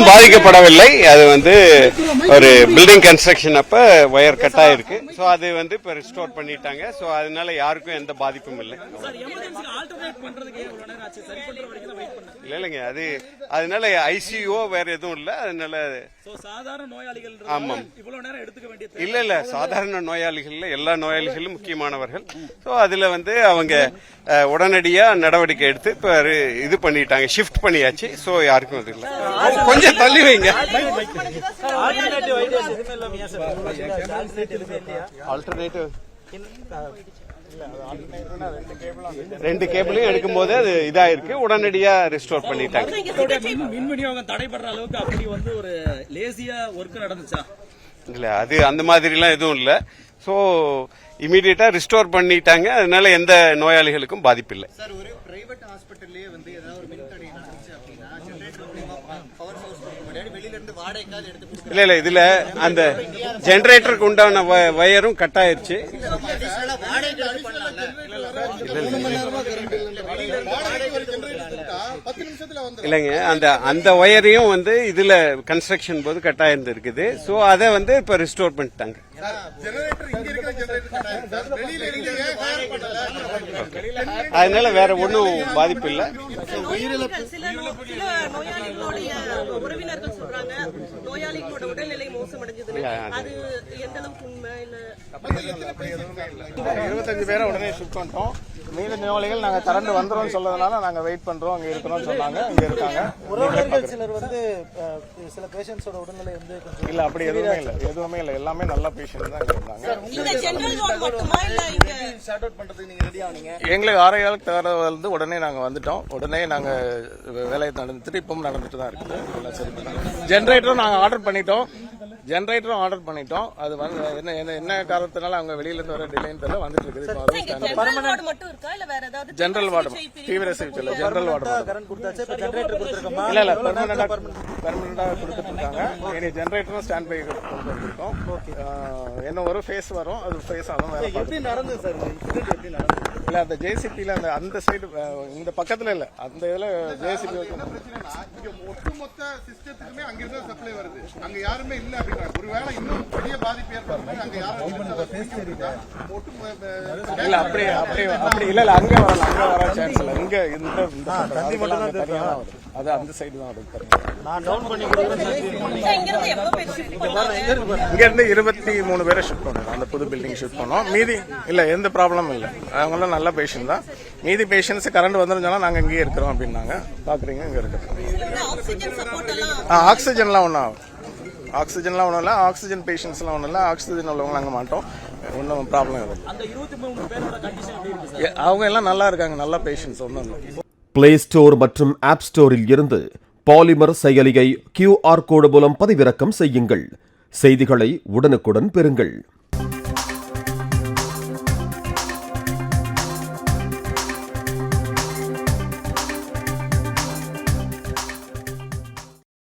எதுவும் பாதிக்கப்படவில்லை. அது வந்து ஒரு பில்டிங் கன்ஸ்ட்ரக்ஷன் அப்ப ஒயர் கட் ஆயிருக்கு. ஸோ அது வந்து இப்போ ரிஸ்டோர் பண்ணிட்டாங்க. ஸோ அதனால யாருக்கும் எந்த பாதிப்பும் இல்லை. இல்லை இல்லைங்க அது அதனால ஐசியூஓ வேற எதுவும் இல்லை அதனால சோ சாதாரண நோயாளிகள் ஆமாம். இவ்வளவு நேரம் எடுத்துக்க வேண்டிய இல்ல இல்ல சாதாரண நோயாளிகள்ல எல்லா நோயாளிகளும் முக்கியமானவர்கள் ஸோ அதுல வந்து அவங்க உடனடியா நடவடிக்கை எடுத்து இப்ப இது பண்ணிட்டாங்க ஷிஃப்ட் பண்ணியாச்சு ஸோ யாருக்கும் அது இல்லை கொஞ்சம் தள்ளி வைங்க ஆல்டர்னேட்டிவ் இல்ல ரெண்டு கேபிளையும் எடுக்கும்போது அது இதாயிருக்கு. உடனடியா ரிஸ்டோர் பண்ணிட்டாங்க. மின் மின் விநியோகம் தடைபடுற அளவுக்கு அப்படி வந்து ஒரு லேசியா ஒர்க் நடந்துச்சா? இல்ல அது அந்த மாதிரிலாம் எதுவும் இல்ல. ஸோ இமீடியட்டா ரிஸ்டோர் பண்ணிட்டாங்க. அதனால எந்த நோயாளிகளுக்கும் பாதிப்பில்லை. சார் ஒரு பிரைவேட் ஹாஸ்பிட்டல்லே வந்து ஏதாவது ஒரு மின்தடை நடந்துச்சு அப்படின்னா ஜெனரேட்டர் மூலியமா பவர் சோர்ஸ் இல்ல இல்ல இதுல அந்த ஜெனரேட்டருக்கு உண்டான வ- வயரும் கட் ஆயிருச்சு. பண்ணலாம்ல இல்லைங்க அந்த அந்த ஒயரையும் வந்து இதுல கன்ஸ்ட்ரக்ஷன் போது கட் ஆயிருந்திருக்குது ஸோ அதை வந்து இப்ப ரிஸ்டோர் பண்ணிட்டாங்க. அதனால வேற ஒன்றும் பாதிப்பு இல்லை. இருபத்தஞ்சு பேரை உடனே ஷிஃப்ட் பண்ணிட்டோம். மீதி நோயாளிகள் நாங்க திரண்டு வந்துரும் சொல்றதுனால நாங்க வெயிட் பண்றோம் அங்க இருக்கிறோம்னு சொன்னாங்க இங்க இருக்காங்க. உறவினர்கள் சிலர் வந்து சில பேஷண்ட்ஸோட உடல்நிலை வந்து கொஞ்சம் இல்ல அப்படி எதுவுமே இல்ல எதுவுமே இல்ல. எல்லாமே நல்ல பேஷண்ட் தான் இருந்தாங்க. எங்களுக்கு ஆரையாளுக்கு தகவல் வந்து உடனே நாங்க வந்துட்டோம். உடனே நாங்க வேலையை நடந்துட்டு இப்பவும் நடந்துட்டு தான் இருக்குது. எல்லாம் சரி பண்ணாங்க. ஜென்ரேட்டரும் நாங்க ஆர்டர் பண்ணிட்டோம். ஜென்ரேட்டரும் ஆர்டர் பண்ணிட்டோம். அது வந்து என்ன என்ன- என்ன காரணத்தினால அவங்க வெளியில இருந்து வர டிலேன்னு தெரியல வந்துட்டு இருக்குது. ஜெனரல் வார்டு மட்டும் இருக்கா? இல்ல வேற ஏதாவது ஜெனரல் வார்டு சிகிச்சை பிரிவு தீவிர சிகிச்சை இல்ல ஜெனரல் வார்டு மட்டும். கரண்ட் கொடுத்தாச்சு இப்ப ஜெனரேட்டர் கொடுத்துருக்கோமா இல்ல இல்ல பெர்மனண்டா பெர்மனண்டா கொடுத்துட்டு இருக்காங்க இனி ஜெனரேட்டரும் ஸ்டாண்ட் பை கொண்டு வந்திருக்கோம் ஆஹ், இன்னும் ஒரு ஃபேஸ் வரும். அது ஃபேஸ் பார்க்கணும். எப்படி நடந்தது சார் எப்படி நடந்தது? இல்ல அந்த ஜேசிபில அந்த அந்த சைடு இந்த பக்கத்துல இல்ல. அந்த இதுல ஜேசிபி இங்க ஒட்டுமொத்த சிஸ்டத்துக்குமே அங்கிருந்து சப்ளை வருது. அங்க யாருமே இல்ல அப்படின்றாங்க ஒருவேளை இன்னும் பெரிய பாதிப்பு ஏற்படும் அங்க யாரும் ஒட்டு இல்ல அப்படி அப்படி அப்படி இல்ல இல்ல அங்க வரல அங்க வர சான்ஸ் இல்ல. இங்க இந்த இந்த தண்ணி மட்டும் தான் தனியா தான் வருது அது அந்த சைடு தான். நான் டவுன் பண்ணி கொடுக்குறேன் இங்க இருந்து இருந்து இருபத்தி மூணு பேரை ஷிஃப்ட் பண்ணோம் அந்த புது பில்டிங் ஷிஃப்ட் பண்ணோம் மீதி இல்ல எந்த ப்ராப்ளமும் இல்ல. அவங்களாம் நல்ல பேஷண்ட் தான். மீதி பேஷண்ட்ஸ் கரண்ட் வந்துருந்தாலும் நாங்க இங்கேயே இருக்கிறோம் அப்படின்னாங்க. பாக்குறீங்க இங்க இருக்கிறோம். ஆக்சிஜன்லாம் ஒன்றும் ஆகும் ஆக்சிஜன்லாம் ஒன்றும் இல்லை ஆக்சிஜன் பேஷண்ட்ஸ்லாம் ஒன்றும் இல்லை ஆக்சிஜன் உள்ளவங்க நாங்கள் மாட்டோம். ஒன்றும் ப்ராப்ளம் இல்லை. அந்த இருபத்தி மூணு பேரோட கண்டிஷன் எப்படி இருக்கு சார் ஏ, அவங்க எல்லாம் நல்லா இருக்காங்க நல்ல பேஷண்ட்ஸ் ஒன்றும் இல்லை. பிளே ஸ்டோர் மற்றும் ஆப் ஸ்டோரில் இருந்து பாலிமர் செயலியை கியூஆர் கோடு மூலம் பதிவிறக்கம் செய்யுங்கள். செய்திகளை உடனுக்குடன் பெறுங்கள்.